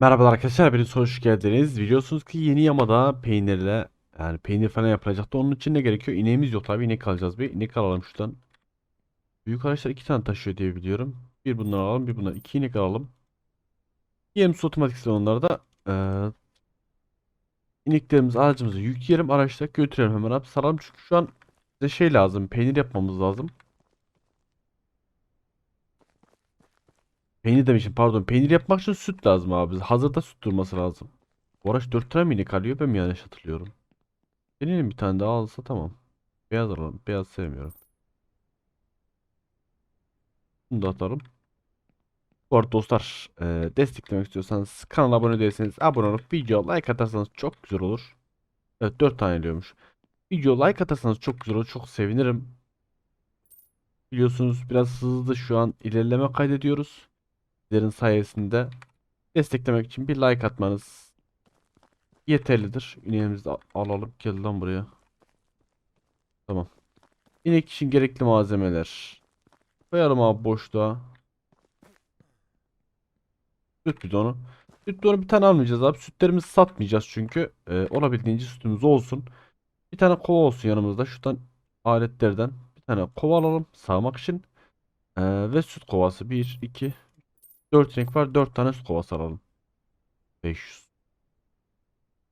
Merhabalar arkadaşlar, hepiniz hoş geldiniz. Biliyorsunuz ki yeni yamada peynirle yani peynir falan yapılacaktı. Onun için ne gerekiyor? İneğimiz yok tabii. İnek alacağız bir. İnek alalım şuradan. Büyük araçlar iki tane taşıyor diye biliyorum. Bir bundan alalım, bir bundan. iki inek alalım. Yem su otomatik onlarda. Ee, ineklerimizi aracımıza yükleyelim. Araçta götürelim hemen abi. Saralım çünkü şu an bize şey lazım. Peynir yapmamız lazım. Peynir demişim pardon. Peynir yapmak için süt lazım abi. Hazırda süt durması lazım. Bu araç 4 tane mi inek alıyor? Ben mi yanlış hatırlıyorum? Deneyelim bir tane daha alsa tamam. Beyaz alalım. Beyaz sevmiyorum. Bunu da atalım. Bu arada dostlar e, desteklemek istiyorsanız kanala abone değilseniz abone olup video like atarsanız çok güzel olur. Evet 4 tane diyormuş. Video like atarsanız çok güzel olur. Çok sevinirim. Biliyorsunuz biraz hızlı şu an ilerleme kaydediyoruz. Sizlerin sayesinde desteklemek için bir like atmanız yeterlidir. İneğimizi alalım. Gel lan buraya. Tamam. İnek için gerekli malzemeler. Koyalım abi boşluğa. Süt bidonu. Süt bidonu bir tane almayacağız abi. Sütlerimizi satmayacağız çünkü. Ee, olabildiğince sütümüz olsun. Bir tane kova olsun yanımızda. Şuradan aletlerden bir tane kova alalım sağmak için. Ee, ve süt kovası. 1, 2, 4 inek var. 4 tane süt kovası alalım. 500.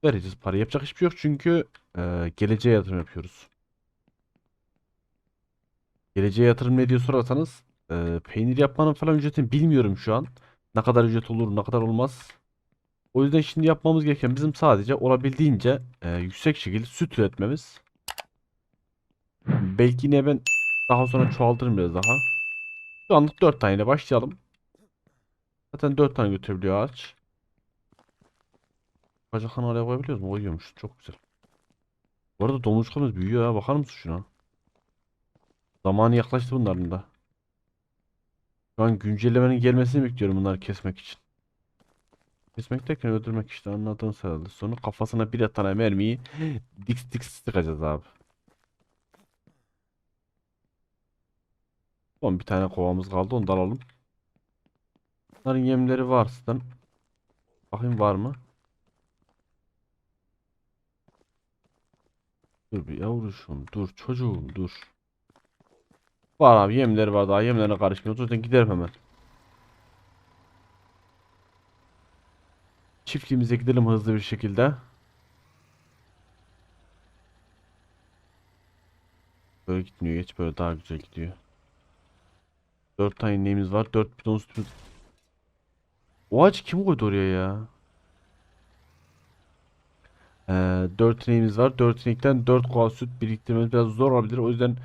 Vereceğiz para. Yapacak hiçbir şey yok çünkü e, geleceğe yatırım yapıyoruz. Geleceğe yatırım ne diye sorarsanız e, peynir yapmanın falan ücretini bilmiyorum şu an. Ne kadar ücret olur, ne kadar olmaz. O yüzden şimdi yapmamız gereken bizim sadece olabildiğince e, yüksek şekilde süt üretmemiz. Belki yine ben daha sonra çoğaltırım biraz daha. Şu anlık 4 taneyle başlayalım. Zaten 4 tane götürebiliyor ağaç. Bacaklarını oraya koyabiliyoruz mu? Koyuyormuş. Çok güzel. Bu arada domuzcuklarımız büyüyor ya. Bakar mısın şuna? Zamanı yaklaştı bunların da. Şu an güncellemenin gelmesini bekliyorum bunları kesmek için. Kesmek derken öldürmek işte anladığın herhalde. Sonra kafasına bir tane mermiyi dik dik sıkacağız abi. Son bir tane kovamız kaldı onu da alalım. Bunların yemleri var zaten. Bakayım var mı? Dur bir yavruşum dur çocuğum dur. Var abi yemleri var daha yemlerine karışmıyoruz. O yüzden giderim hemen. Çiftliğimize gidelim hızlı bir şekilde. Böyle gitmiyor geç böyle daha güzel gidiyor. 4 tane ineğimiz var. 4 bidon sütümüz. O ağacı kim koydu oraya ya? Ee, 4 ineğimiz var. 4 inekten 4 kova süt biriktirmemiz biraz zor olabilir. O yüzden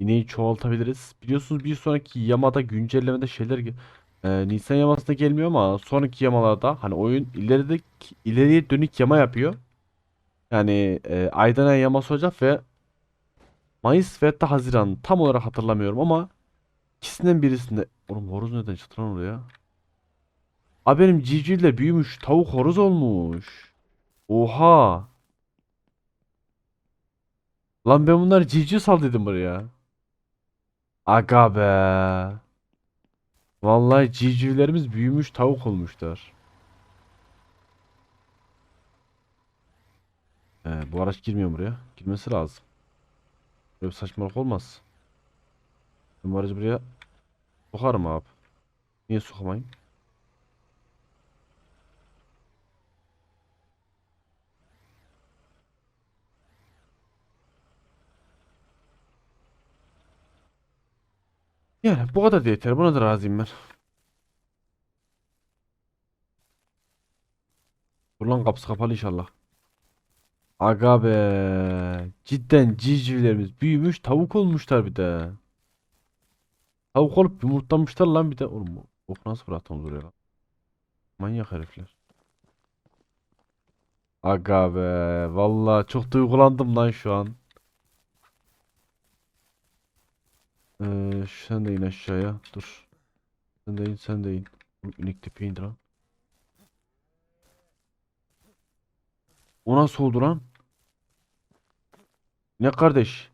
ineği çoğaltabiliriz. Biliyorsunuz bir sonraki yamada güncellemede şeyler ee, Nisan yamasında gelmiyor ama sonraki yamalarda hani oyun ileride ileriye dönük yama yapıyor. Yani e, aydan aya yaması olacak ve Mayıs ve hatta Haziran tam olarak hatırlamıyorum ama ikisinden birisinde Oğlum horoz neden çıktı lan oraya? Abi benim civcivler büyümüş. Tavuk horoz olmuş. Oha. Lan ben bunları civciv saldıydım buraya. Aga be. Vallahi civcivlerimiz büyümüş tavuk olmuşlar. Ee, bu araç girmiyor buraya. Girmesi lazım. Böyle saçmalık olmaz. Ben bu aracı buraya sokarım abi. Niye sokamayayım? Yani bu kadar da yeter. Buna da razıyım ben. Dur lan kapısı kapalı inşallah. Aga be. Cidden civcivlerimiz büyümüş tavuk olmuşlar bir de. Tavuk olup yumurtlamışlar lan bir de. Oğlum ok nasıl bıraktınız oraya lan? Manyak herifler. Aga be. Vallahi çok duygulandım lan şu an. Ee, sen de in aşağıya. Dur. Sen de in sen de in. Oğlum inek tepe indi lan. O nasıl oldu lan? Ne kardeş?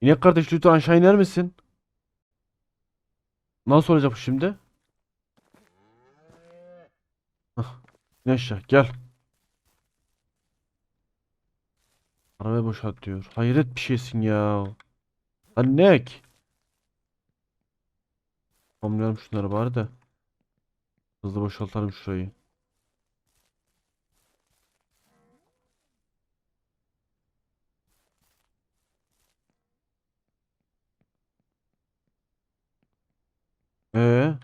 İnek kardeş lütfen aşağı iner misin? Nasıl olacak bu şimdi? Aşağı gel. Arabayı boşalt diyor. Hayret bir şeysin ya. Lan ne ek? Tamamlayalım şunları bari de. Hızlı boşaltalım şurayı. Ee?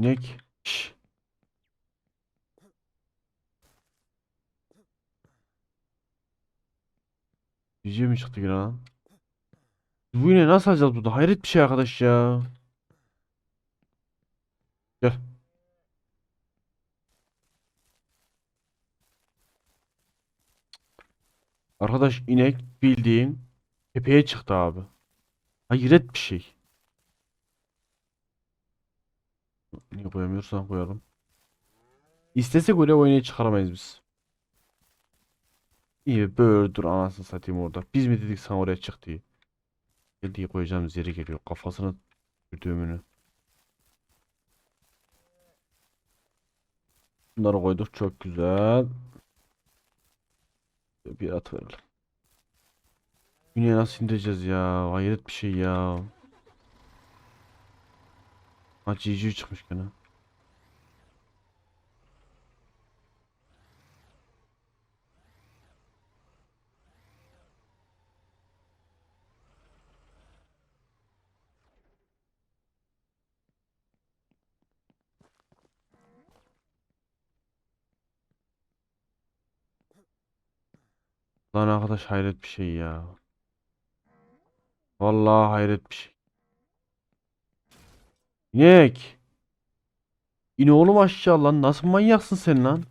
Nek. Şş. Civciv mi çıktı yine lan? Bu yine nasıl alacağız burada? Hayret bir şey arkadaş ya. Gel. Arkadaş inek bildiğin tepeye çıktı abi. Hayret bir şey. Niye koyamıyorsan koyalım. İstesek öyle oynayı çıkaramayız biz. İyi böyle dur anasını satayım orada. Biz mi dedik sana oraya çık diye. Gel diye koyacağımız yere geliyor. Kafasını düğümünü. Bunları koyduk çok güzel. Bir at verelim. Güneye nasıl indireceğiz ya? Hayret bir şey ya. Ha GG çıkmış gene. Lan arkadaş hayret bir şey ya. Vallahi hayret bir şey. İnek. İn oğlum aşağı lan. Nasıl manyaksın sen lan?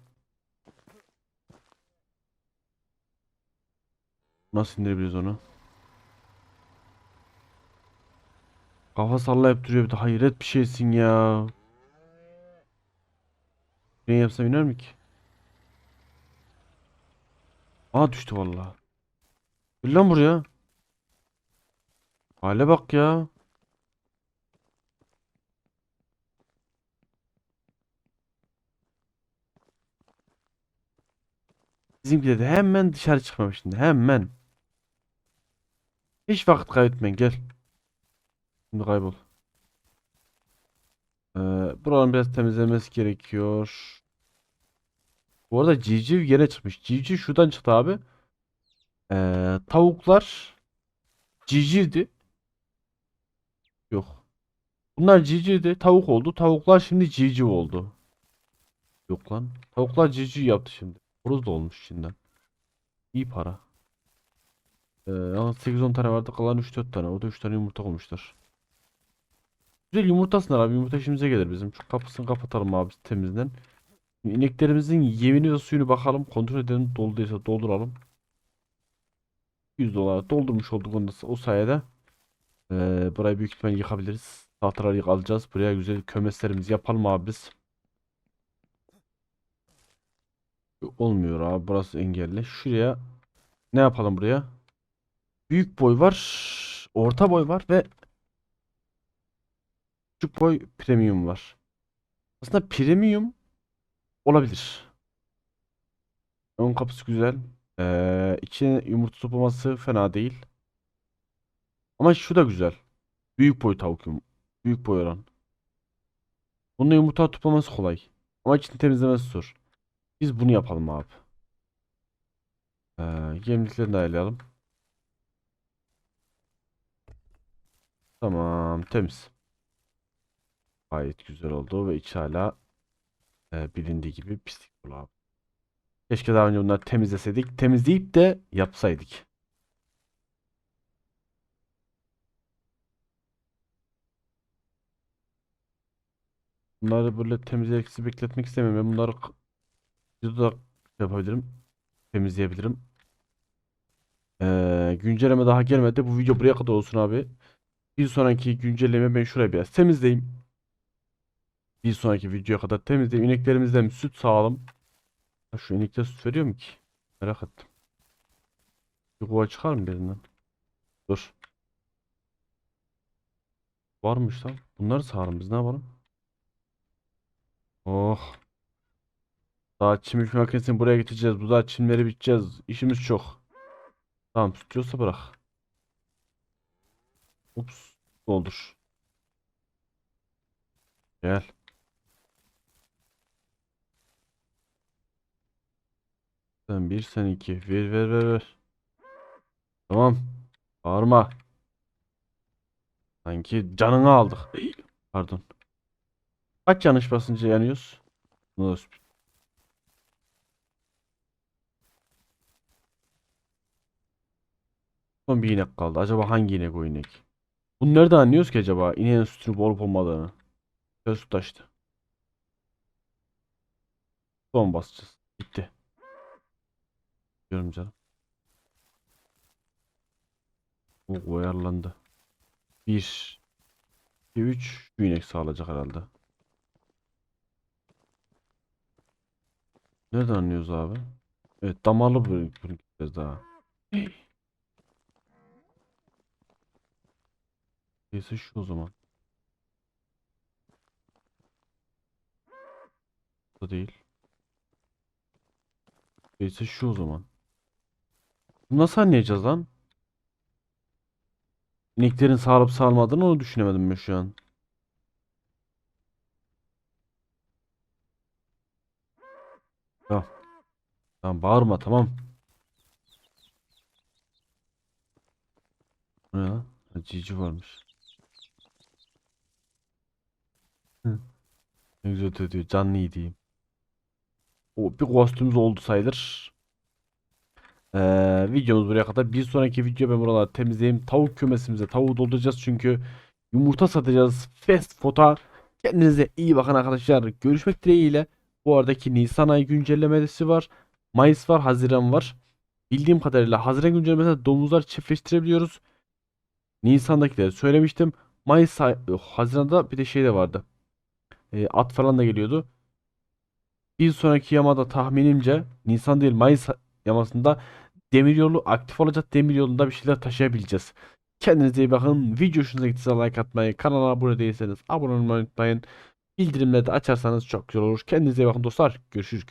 Nasıl indirebiliriz onu? Kafa sallayıp duruyor bir de hayret bir şeysin ya. Ne yapsam iner mi ki? Aa düştü vallahi. Gel lan buraya. Hale bak ya. Bizimki de hemen dışarı çıkmamış şimdi. Hemen. Hiç vakit kaybetmeyin gel. Şimdi kaybol. Ee, buranın biraz temizlenmesi gerekiyor. Bu arada civciv yere çıkmış. Civciv şuradan çıktı abi. Ee, tavuklar civcivdi. Yok. Bunlar civcivdi. Tavuk oldu. Tavuklar şimdi civciv oldu. Yok lan. Tavuklar civciv yaptı şimdi. Horoz da olmuş içinden. İyi para. Ee, ama 8-10 tane vardı. Kalan 3-4 tane. O da 3 tane yumurta koymuşlar. Güzel yumurtasınlar abi. Yumurta işimize gelir bizim. Şu kapısını kapatalım abi temizden. İneklerimizin yemini ve suyunu bakalım. Kontrol edelim. Dolduysa dolduralım. 100 dolar doldurmuş olduk onda o sayede. Ee, burayı büyük ihtimalle yıkabiliriz. Tahtaları alacağız. Buraya güzel kümeslerimizi yapalım abi biz. Olmuyor abi. Burası engelli. Şuraya ne yapalım buraya? Büyük boy var. Orta boy var ve küçük boy premium var. Aslında premium olabilir. Ön kapısı güzel. Ee, içine yumurta toplaması fena değil. Ama şu da güzel. Büyük boy tavuk Büyük boy oran. Bunun yumurta toplaması kolay. Ama içini temizlemesi zor. Biz bunu yapalım abi. Ee, yemliklerini de ayarlayalım. Tamam temiz. Gayet güzel oldu ve içi hala e, bilindiği gibi pislik dolu abi. Keşke daha önce bunları temizleseydik. Temizleyip de yapsaydık. Bunları böyle temizleyerek sizi bekletmek istemiyorum. Ben bunları k- videoda yapabilirim. Temizleyebilirim. Ee, güncelleme daha gelmedi. Bu video buraya kadar olsun abi. Bir sonraki güncelleme ben şuraya biraz temizleyeyim. Bir sonraki videoya kadar temizleyeyim. İneklerimizden süt sağalım. Şu inikte süt veriyor mu ki? Merak ettim. Bir kova çıkar mı birinden? Dur. Varmış lan. Bunları sağarım biz ne yapalım? Oh. Daha çim makinesini buraya getireceğiz. Bu da çimleri biteceğiz. İşimiz çok. Tamam tutuyorsa bırak. Ups. Doldur. Gel. Sen bir sen iki. Ver ver ver ver. Tamam. Bağırma. Sanki canını aldık. Pardon. Kaç yanlış basınca yanıyoruz? Bunu da Son bir inek kaldı. Acaba hangi inek o inek? Bunu nereden anlıyoruz ki acaba? İneğin sütünü olup olmadığını. Göz süt açtı. Son basacağız. Bitti. Diyorum canım. Bu ayarlandı. 1 2 3 şu inek sağlayacak herhalde. Nereden anlıyoruz abi? Evet damarlı bir bir daha. Neyse şu o zaman. Bu değil. Neyse şu o zaman. Nasıl anlayacağız lan? İneklerin sağlıp sağlamadığını onu düşünemedim ben şu an. Tamam. Tamam bağırma tamam. Bu ne lan? Cici varmış. Hı. Ne güzel ötüyor. Canlı iyi diyeyim. O bir kostümümüz oldu sayılır. Ee, videomuz buraya kadar. Bir sonraki video ben buraları temizleyeyim. Tavuk kümesimize tavuğu dolduracağız çünkü yumurta satacağız. Fast food'a. Kendinize iyi bakın arkadaşlar. Görüşmek dileğiyle. Bu aradaki Nisan ayı güncellemesi var. Mayıs var, Haziran var. Bildiğim kadarıyla Haziran güncellemesinde domuzlar çiftleştirebiliyoruz. Nisan'dakileri söylemiştim. Mayıs ay- Haziran'da bir de şey de vardı. Ee, at falan da geliyordu. Bir sonraki yamada tahminimce Nisan değil Mayıs yamasında demiryolu aktif olacak. Demiryolunda bir şeyler taşıyabileceğiz. Kendinize iyi bakın. Video hoşunuza gittiyse like atmayı, kanala abone değilseniz abone olmayı unutmayın. Bildirimleri de açarsanız çok güzel olur. Kendinize iyi bakın dostlar. Görüşürüz.